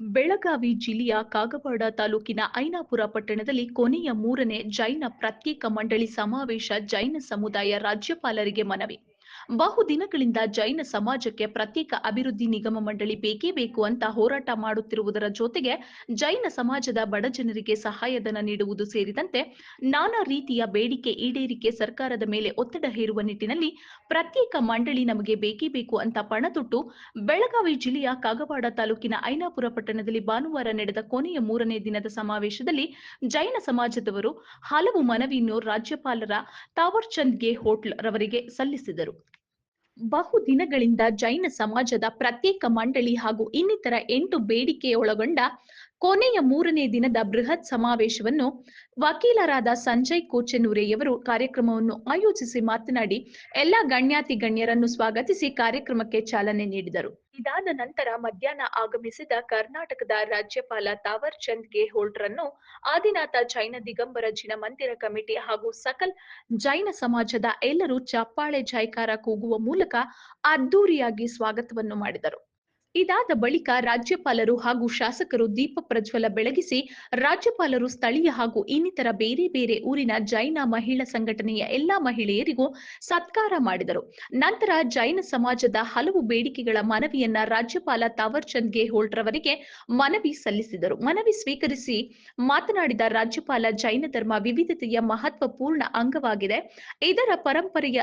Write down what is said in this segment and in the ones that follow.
ಬೆಳಗಾವಿ ಜಿಲ್ಲೆಯ ಕಾಗವಾಡ ತಾಲೂಕಿನ ಐನಾಪುರ ಪಟ್ಟಣದಲ್ಲಿ ಕೊನೆಯ ಮೂರನೇ ಜೈನ ಪ್ರತ್ಯೇಕ ಮಂಡಳಿ ಸಮಾವೇಶ ಜೈನ ಸಮುದಾಯ ರಾಜ್ಯಪಾಲರಿಗೆ ಮನವಿ. ಬಹುದಿನಗಳಿಂದ ಜೈನ ಸಮಾಜಕ್ಕೆ ಪ್ರತ್ಯೇಕ ಅಭಿವೃದ್ಧಿ ನಿಗಮ ಮಂಡಳಿ ಬೇಕೇ ಬೇಕು ಅಂತ ಹೋರಾಟ ಮಾಡುತ್ತಿರುವುದರ ಜೊತೆಗೆ ಜೈನ ಸಮಾಜದ ಬಡ ಜನರಿಗೆ ಸಹಾಯಧನ ನೀಡುವುದು ಸೇರಿದಂತೆ ನಾನಾ ರೀತಿಯ ಬೇಡಿಕೆ ಈಡೇರಿಕೆ ಸರ್ಕಾರದ ಮೇಲೆ ಒತ್ತಡ ಹೇರುವ ನಿಟ್ಟಿನಲ್ಲಿ ಪ್ರತ್ಯೇಕ ಮಂಡಳಿ ನಮಗೆ ಬೇಕೇ ಬೇಕು ಅಂತ ಪಣತೊಟ್ಟು ಬೆಳಗಾವಿ ಜಿಲ್ಲೆಯ ಕಾಗವಾಡ ತಾಲೂಕಿನ ಐನಾಪುರ ಪಟ್ಟಣದಲ್ಲಿ ಭಾನುವಾರ ನಡೆದ ಕೊನೆಯ ಮೂರನೇ ದಿನದ ಸಮಾವೇಶದಲ್ಲಿ ಜೈನ ಸಮಾಜದವರು ಹಲವು ಮನವಿಯನ್ನು ರಾಜ್ಯಪಾಲರ ತಾವರ್ಚಂದ್ಗೆ ಹೋಟ್ಲ್ ರವರಿಗೆ ಸಲ್ಲಿಸಿದರು. ಬಹು ದಿನಗಳಿಂದ ಜೈನ ಸಮಾಜದ ಪ್ರತ್ಯೇಕ ಮಂಡಳಿ ಹಾಗೂ ಇನ್ನಿತರ ಎಂಟು ಬೇಡಿಕೆಯೊಳಗೊಂಡ ಕೊನೆಯ ಮೂರನೇ ದಿನದ ಬೃಹತ್ ಸಮಾವೇಶವನ್ನು ವಕೀಲರಾದ ಸಂಜಯ್ ಕೋಚನೂರೆಯವರು ಕಾರ್ಯಕ್ರಮವನ್ನು ಆಯೋಜಿಸಿ ಮಾತನಾಡಿ, ಎಲ್ಲಾ ಗಣ್ಯಾತಿ ಗಣ್ಯರನ್ನು ಸ್ವಾಗತಿಸಿ ಕಾರ್ಯಕ್ರಮಕ್ಕೆ ಚಾಲನೆ ನೀಡಿದರು. ಇದಾದ ನಂತರ ಮಧ್ಯಾಹ್ನ ಆಗಮಿಸಿದ ಕರ್ನಾಟಕದ ರಾಜ್ಯಪಾಲ ತಾವರ್ ಚಂದ್ ಗೆಹ್ಲೋಟ್ರನ್ನು ಆದಿನಾಥ ಜೈನ ದಿಗಂಬರ ಜಿನ ಮಂದಿರ ಕಮಿಟಿ ಹಾಗೂ ಸಕಲ್ ಜೈನ ಸಮಾಜದ ಎಲ್ಲರೂ ಚಪ್ಪಾಳೆ ಜೈಕಾರ ಕೂಗುವ ಮೂಲಕ ಅದ್ದೂರಿಯಾಗಿ ಸ್ವಾಗತವನ್ನು ಮಾಡಿದರು. ಇದಾದ ಬಳಿಕ ರಾಜ್ಯಪಾಲರು ಹಾಗೂ ಶಾಸಕರು ದೀಪ ಪ್ರಜ್ವಲ ಬೆಳಗಿಸಿ ರಾಜ್ಯಪಾಲರು ಸ್ಥಳೀಯ ಹಾಗೂ ಇನ್ನಿತರ ಬೇರೆ ಬೇರೆ ಊರಿನ ಜೈನ ಮಹಿಳಾ ಸಂಘಟನೆಯ ಎಲ್ಲಾ ಮಹಿಳೆಯರಿಗೂ ಸತ್ಕಾರ ಮಾಡಿದರು. ನಂತರ ಜೈನ ಸಮಾಜದ ಹಲವು ಬೇಡಿಕೆಗಳ ಮನವಿಯನ್ನ ರಾಜ್ಯಪಾಲ ತಾವರ್ಚಂದ್ ಗೆಹೋಲ್ಟ್ ರವರಿಗೆ ಮನವಿ ಸಲ್ಲಿಸಿದರು. ಮನವಿ ಸ್ವೀಕರಿಸಿ ಮಾತನಾಡಿದ ರಾಜ್ಯಪಾಲ ಜೈನ ಧರ್ಮ ವಿವಿಧತೆಯ ಮಹತ್ವಪೂರ್ಣ ಅಂಗವಾಗಿದೆ. ಇದರ ಪರಂಪರೆಯ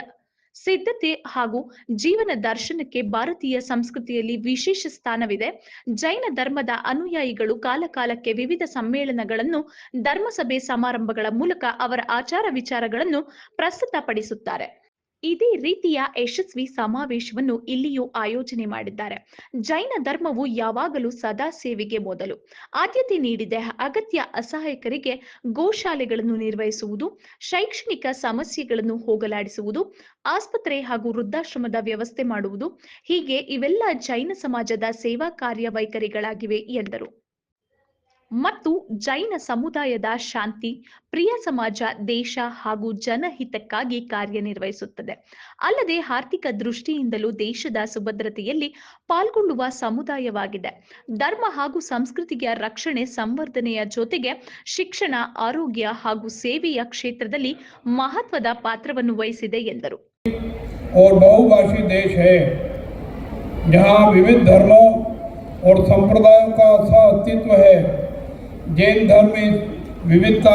ಸಿದ್ಧತೆ ಹಾಗೂ ಜೀವನ ದರ್ಶನಕ್ಕೆ ಭಾರತೀಯ ಸಂಸ್ಕೃತಿಯಲ್ಲಿ ವಿಶೇಷ ಸ್ಥಾನವಿದೆ. ಜೈನ ಧರ್ಮದ ಅನುಯಾಯಿಗಳು ಕಾಲಕಾಲಕ್ಕೆ ವಿವಿಧ ಸಮ್ಮೇಳನಗಳನ್ನು, ಧರ್ಮಸಭೆ ಸಮಾರಂಭಗಳ ಮೂಲಕ ಅವರ ಆಚಾರ ವಿಚಾರಗಳನ್ನು ಪ್ರಸ್ತುತಪಡಿಸುತ್ತಾರೆ. ಇದೇ ರೀತಿಯ ಯಶಸ್ವಿ ಸಮಾವೇಶವನ್ನು ಇಲ್ಲಿಯೂ ಆಯೋಜನೆ ಮಾಡಿದ್ದಾರೆ. ಜೈನ ಧರ್ಮವು ಯಾವಾಗಲೂ ಸದಾ ಸೇವೆಗೆ ಮೊದಲು. ಆದ್ಯತೆ ನೀಡಿದೆ ಅಗತ್ಯ ಅಸಹಾಯಕರಿಗೆ ಗೋಶಾಲೆಗಳನ್ನು ನಿರ್ವಹಿಸುವುದು, ಶೈಕ್ಷಣಿಕ ಸಮಸ್ಯೆಗಳನ್ನು ಹೋಗಲಾಡಿಸುವುದು, ಆಸ್ಪತ್ರೆ ಹಾಗೂ ವೃದ್ಧಾಶ್ರಮದ ವ್ಯವಸ್ಥೆ ಮಾಡುವುದು, ಹೀಗೆ ಇವೆಲ್ಲ ಜೈನ ಸಮಾಜದ ಸೇವಾ ಕಾರ್ಯವೈಖರಿಗಳಾಗಿವೆ ಎಂದರು. ಮತ್ತು ಜೈನ ಸಮುದಾಯದ ಶಾಂತಿ ಪ್ರಿಯ ಸಮಾಜ ದೇಶ ಹಾಗೂ ಜನಹಿತಕ್ಕಾಗಿ ಕಾರ್ಯನಿರ್ವಹಿಸುತ್ತದೆ ಅಲ್ಲದೆ ಆರ್ಥಿಕ ದೃಷ್ಟಿಯಿಂದಲೂ ದೇಶದ ಸುಭದ್ರತೆಯಲ್ಲಿ ಪಾಲ್ಗೊಳ್ಳುವ ಸಮುದಾಯವಾಗಿದೆ ಧರ್ಮ ಹಾಗೂ ಸಂಸ್ಕೃತಿಯ ರಕ್ಷಣೆ ಸಂವರ್ಧನೆಯ ಜೊತೆಗೆ ಶಿಕ್ಷಣ ಆರೋಗ್ಯ ಹಾಗೂ ಸೇವೆಯ ಕ್ಷೇತ್ರದಲ್ಲಿ ಮಹತ್ವದ ಪಾತ್ರವನ್ನು ವಹಿಸಿದೆ ಎಂದರು और बहुभाषी देश है जहाँ विविध धर्मों और संप्रदायों का सह अस्तित्व है जैन धर्म इस विविधता